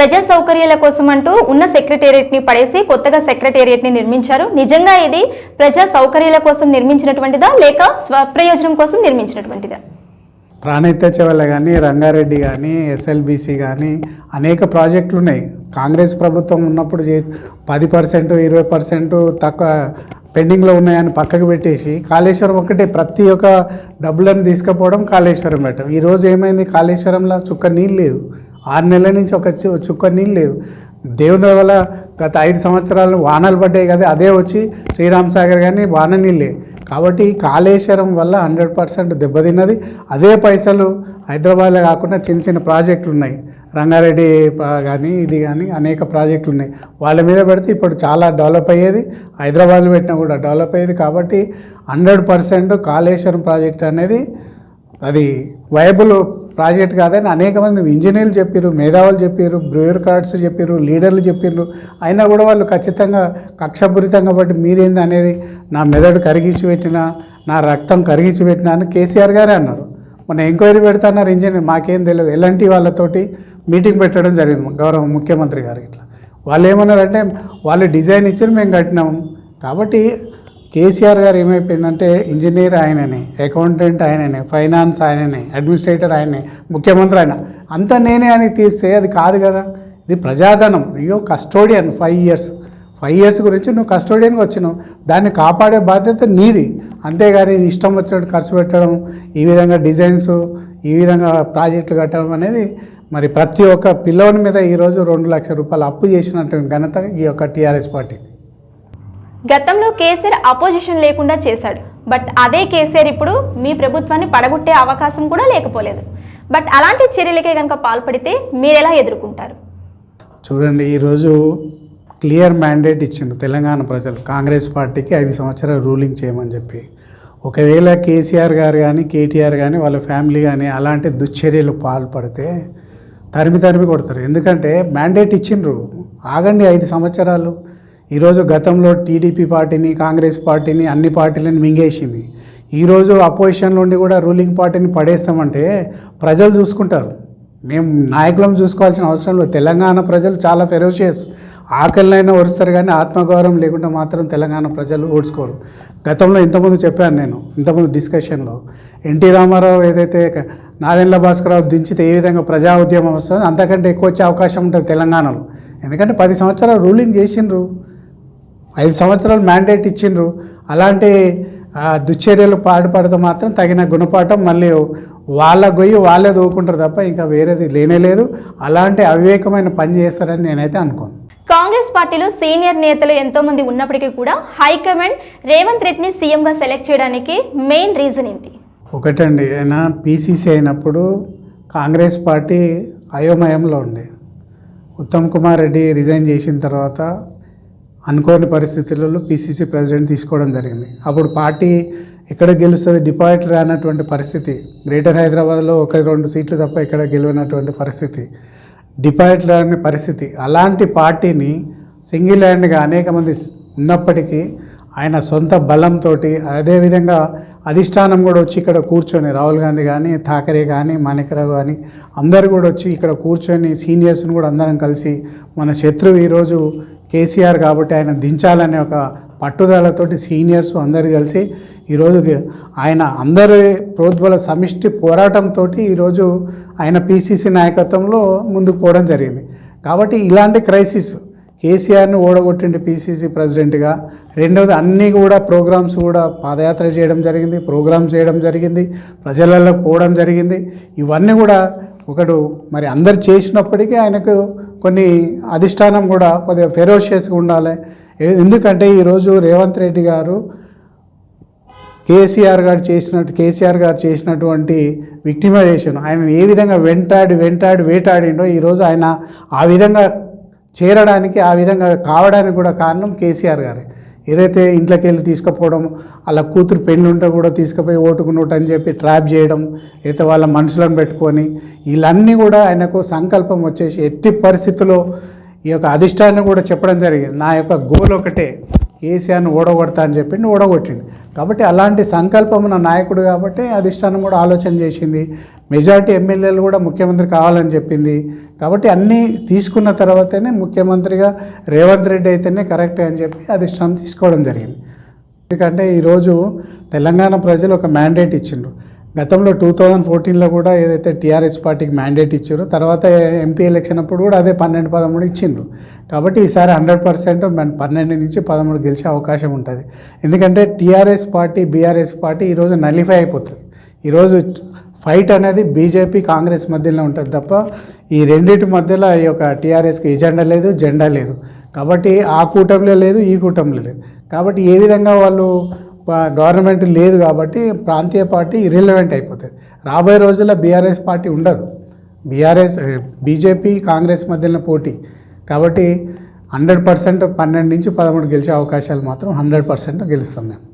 ప్రజా సౌకర్యాల కోసం అంటూ ఉన్న సెక్రటేరియట్ని పడేసి కొత్తగా సెక్రటేరియట్ని నిర్మించారు. నిజంగా ఇది ప్రజా సౌకర్యాల కోసం నిర్మించినటువంటిదా? లేక స్వప్రయోజనం కోసం నిర్మించినటువంటిదా? ప్రాణహిత్య వల్ల కానీ రంగారెడ్డి కానీ ఎస్ఎల్బిసి కానీ అనేక ప్రాజెక్టులు ఉన్నాయి. కాంగ్రెస్ ప్రభుత్వం ఉన్నప్పుడు పది పర్సెంట్ ఇరవై పర్సెంట్ తక్కువ పెండింగ్లో ఉన్నాయని పక్కకు పెట్టేసి కాళేశ్వరం ఒకటే ప్రతి ఒక్క డబ్బులను తీసుకుపోవడం కాళేశ్వరం పెట్టడం ఈరోజు ఏమైంది? కాళేశ్వరంలో చుక్క నీళ్ళు లేదు ఆరు నెలల నుంచి ఒక చుక్క నీళ్ళు లేదు. దేవుని వల్ల గత ఐదు సంవత్సరాలు వానలు పడ్డాయి కదా అదే వచ్చి శ్రీరామ్ సాగర్ కానీ వాన నీళ్ళే. కాబట్టి కాళేశ్వరం వల్ల హండ్రెడ్ పర్సెంట్ దెబ్బతిన్నది. అదే పైసలు హైదరాబాద్లో కాకుండా చిన్న చిన్న ప్రాజెక్టులు ఉన్నాయి. రంగారెడ్డి కానీ ఇది కానీ అనేక ప్రాజెక్టులు ఉన్నాయి. వాళ్ళ మీద పెడితే ఇప్పుడు చాలా డెవలప్ అయ్యేది. హైదరాబాద్లో పెట్టినా కూడా డెవలప్ అయ్యేది. కాబట్టి హండ్రెడ్ పర్సెంట్ కాళేశ్వరం ప్రాజెక్ట్ అనేది అది వైబుల్ ప్రాజెక్ట్ కాదని అనేక మంది ఇంజనీర్లు చెప్పారు మేధావులు చెప్పారు బ్యూరోక్రాట్స్ చెప్పారు లీడర్లు చెప్పారు అయినా కూడా వాళ్ళు ఖచ్చితంగా కక్షపూరితంగా బట్టి మీరేంది అనేది నా మెదడు కరిగించి పెట్టినా నా రక్తం కరిగించి పెట్టినా అని కేసీఆర్ గారే అన్నారు. మొన్న ఎంక్వైరీ పెడతాన్నారు ఇంజనీర్ మాకేం తెలియదు. ఎలాంటి వాళ్ళతోటి మీటింగ్ పెట్టడం జరిగింది గౌరవ ముఖ్యమంత్రి గారికి ఇట్లా. వాళ్ళు ఏమన్నారంటే వాళ్ళు డిజైన్ ఇచ్చారు మేము కట్టినాము కాబట్టి కేసీఆర్ గారు ఏమైపోయిందంటే ఇంజనీర్ ఆయననే అకౌంటెంట్ ఆయననే ఫైనాన్స్ ఆయననే అడ్మినిస్ట్రేటర్ ఆయనే ముఖ్యమంత్రి ఆయన. అంతా నేనే అని తీస్తే అది కాదు కదా. ఇది ప్రజాధనం. అయ్యో custodian five years. Five years గురించి నువ్వు కస్టోడియన్గా వచ్చినావు. దాన్ని కాపాడే బాధ్యత నీది. అంతేగాని ఇష్టం వచ్చినట్టు ఖర్చు పెట్టడం ఈ విధంగా డిజైన్స్ ఈ విధంగా ప్రాజెక్టులు కట్టడం అనేది మరి ప్రతి ఒక్క పిల్లోని మీద ఈరోజు రెండు లక్షల రూపాయలు అప్పు చేసినటువంటి ఘనత ఈ యొక్క టీఆర్ఎస్ పార్టీది. గతంలో కేసీఆర్ అపోజిషన్ లేకుండా చేశాడు. బట్ అదే కేసీఆర్ ఇప్పుడు మీ ప్రభుత్వాన్ని పడగొట్టే అవకాశం కూడా లేకపోలేదు. బట్ అలాంటి చర్యలకే కనుక పాల్పడితే మీరు ఎలా ఎదుర్కొంటారు? చూడండి ఈరోజు క్లియర్ మ్యాండేట్ ఇచ్చిండు తెలంగాణ ప్రజలు. కాంగ్రెస్ పార్టీకి ఐదు సంవత్సరాలు రూలింగ్ చేయమని చెప్పి. ఒకవేళ కేసీఆర్ గారు కానీ కేటీఆర్ కానీ వాళ్ళ ఫ్యామిలీ కానీ అలాంటి దుశ్చర్యలు పాల్పడితే తరిమి తరిమి కొడతారు. ఎందుకంటే మ్యాండేట్ ఇచ్చిండ్రు. ఆగండి ఐదు సంవత్సరాలు. ఈరోజు గతంలో టీడీపీ పార్టీని కాంగ్రెస్ పార్టీని అన్ని పార్టీలను మింగేసింది. ఈరోజు అపోజిషన్లో ఉండి కూడా రూలింగ్ పార్టీని పడేస్తామంటే ప్రజలు చూసుకుంటారు. మేము నాయకులం చూసుకోవాల్సిన అవసరం లేదు. తెలంగాణ ప్రజలు చాలా ఫెరోషియస్. ఆకలినైనా ఒరుస్తారు కానీ ఆత్మగౌరవం లేకుండా మాత్రం తెలంగాణ ప్రజలు ఓడ్చుకోరు. గతంలో ఇంతకుముందు చెప్పాను నేను ఇంతకుముందు డిస్కషన్లో ఎన్టీ రామారావు ఏదైతే నాదెండ్ల భాస్కరరావు దించితే ఏ విధంగా ప్రజా ఉద్యమం వస్తుందో అంతకంటే ఎక్కువ వచ్చే అవకాశం ఉంటుంది తెలంగాణలో. ఎందుకంటే పది సంవత్సరాలు రూలింగ్ చేసిండ్రు. ఐదు సంవత్సరాలు మ్యాండేట్ ఇచ్చిండ్రు. అలాంటి దుశ్చర్యలు పాటుపడితే మాత్రం తగిన గుణపాఠం మళ్ళీ వాళ్ళ గొయ్యి వాళ్ళే దూకుంటారు తప్ప ఇంకా వేరేది లేనే లేదు. అలాంటి అవివేకమైన పని చేస్తారని నేనైతే అనుకోను. కాంగ్రెస్ పార్టీలో సీనియర్ నేతలు ఎంతో మంది ఉన్నప్పటికీ కూడా హైకమాండ్ రేవంత్ రెడ్డిని సీఎంగా సెలెక్ట్ చేయడానికి మెయిన్ రీజన్ ఏంటి? ఒకటండి ఆయన పీసీసీ అయినప్పుడు కాంగ్రెస్ పార్టీ అయోమయంలో ఉండే. ఉత్తమ్ కుమార్ రెడ్డి రిజైన్ చేసిన తర్వాత అనుకోని పరిస్థితులలో పీసీసీ ప్రెసిడెంట్ తీసుకోవడం జరిగింది. అప్పుడు పార్టీ ఎక్కడ గెలుస్తుంది డిపాజిట్ రానటువంటి పరిస్థితి గ్రేటర్ హైదరాబాద్లో ఒక రెండు సీట్లు తప్ప ఎక్కడ గెలవనటువంటి పరిస్థితి డిపాజిట్ రాని పరిస్థితి అలాంటి పార్టీని సింగిల్ హ్యాండ్గా అనేక మంది ఉన్నప్పటికీ ఆయన సొంత బలంతో అదేవిధంగా అధిష్టానం కూడా వచ్చి ఇక్కడ కూర్చొని రాహుల్ గాంధీ కానీ థాకరే కానీ మాణికరావు కానీ అందరు కూడా వచ్చి ఇక్కడ కూర్చొని సీనియర్స్ని కూడా అందరం కలిసి మన శత్రువు ఈరోజు కేసీఆర్ కాబట్టి ఆయన దించాలనే ఒక పట్టుదలతోటి సీనియర్స్ అందరు కలిసి ఈరోజు ఆయన అందరి ప్రోద్బల సమిష్టి పోరాటంతో ఈరోజు ఆయన పీసీసీ నాయకత్వంలో ముందుకు పోవడం జరిగింది. కాబట్టి ఇలాంటి క్రైసిస్ కేసీఆర్ని ఓడగొట్టిండి పీసీసీ ప్రెసిడెంట్గా. రెండవది అన్నీ కూడా ప్రోగ్రామ్స్ కూడా పాదయాత్ర చేయడం జరిగింది ప్రోగ్రామ్ చేయడం జరిగింది ప్రజలలో పోవడం జరిగింది. ఇవన్నీ కూడా ఒకడు మరి అందరు చేసినప్పటికీ ఆయనకు కొన్ని అధిష్టానం కూడా కొద్దిగా ఫెరోషియస్గా ఉండాలి. ఎందుకంటే ఈరోజు రేవంత్ రెడ్డి గారు కేసీఆర్ గారు చేసినట్టు కేసీఆర్ గారు చేసినటువంటి విక్టిమైజేషన్ ఆయన ఏ విధంగా వెంటాడి వెంటాడి వేటాడిండో ఈరోజు ఆయన ఆ విధంగా చేరడానికి ఆ విధంగా కావడానికి కూడా కారణం కేసీఆర్ గారే. ఏదైతే ఇంట్లోకి వెళ్ళి తీసుకుపోవడం అలా కూతురు పెళ్ళి ఉంటే కూడా తీసుకుపోయి ఓటుకు నోటు అని చెప్పి ట్రాప్ చేయడం అయితే వాళ్ళ మనుషులను పెట్టుకొని వీళ్ళన్నీ కూడా ఆయనకు సంకల్పం వచ్చేసి ఎట్టి పరిస్థితుల్లో ఈ యొక్క అధిష్టానం కూడా చెప్పడం జరిగింది. నా యొక్క గోల్ ఒకటే కేసీఆర్ని ఓడగొడతా అని చెప్పిండు ఓడగొట్టిండు. కాబట్టి అలాంటి సంకల్పం ఉన్న నాయకుడు కాబట్టి అధిష్టానం కూడా ఆలోచన చేసింది. మెజారిటీ ఎమ్మెల్యేలు కూడా ముఖ్యమంత్రి కావాలని చెప్పింది. కాబట్టి అన్నీ తీసుకున్న తర్వాతనే ముఖ్యమంత్రిగా రేవంత్ రెడ్డి అయితేనే కరెక్ట్ అని చెప్పి అధిష్టానం తీసుకోవడం జరిగింది. ఎందుకంటే ఈరోజు తెలంగాణ ప్రజలు ఒక మ్యాండేట్ ఇచ్చిండ్రు. గతంలో టూ థౌజండ్ ఫోర్టీన్లో కూడా ఏదైతే టీఆర్ఎస్ పార్టీకి మ్యాండేట్ ఇచ్చారో తర్వాత ఎంపీ ఎలక్షన్ అప్పుడు కూడా అదే పన్నెండు పదమూడు ఇచ్చిండ్రు. కాబట్టి ఈసారి హండ్రెడ్ పర్సెంట్ మన పన్నెండు నుంచి పదమూడు గెలిచే అవకాశం ఉంటుంది. ఎందుకంటే టీఆర్ఎస్ పార్టీ బీఆర్ఎస్ పార్టీ ఈరోజు నలిఫై అయిపోతుంది. ఈరోజు ఫైట్ అనేది బీజేపీ కాంగ్రెస్ మధ్యలో ఉంటుంది తప్ప ఈ రెండింటి మధ్యలో ఈ యొక్క టీఆర్ఎస్కి ఎజెండా లేదు జెండా లేదు. కాబట్టి ఆ కూటమిలో లేదు ఈ కూటమిలో లేదు. కాబట్టి ఏ విధంగా వాళ్ళు గవర్నమెంట్ లేదు కాబట్టి ప్రాంతీయ పార్టీ ఇర్రిలవెంట్ అయిపోతుంది. రాబోయే రోజుల్లో బీఆర్ఎస్ పార్టీ ఉండదు. బీఆర్ఎస్ బీజేపీ కాంగ్రెస్ మధ్యన పోటీ. కాబట్టి హండ్రెడ్ పర్సెంట్ పన్నెండు నుంచి పదమూడు గెలిచే అవకాశాలు మాత్రం హండ్రెడ్ పర్సెంట్ గెలుస్తాం మేము.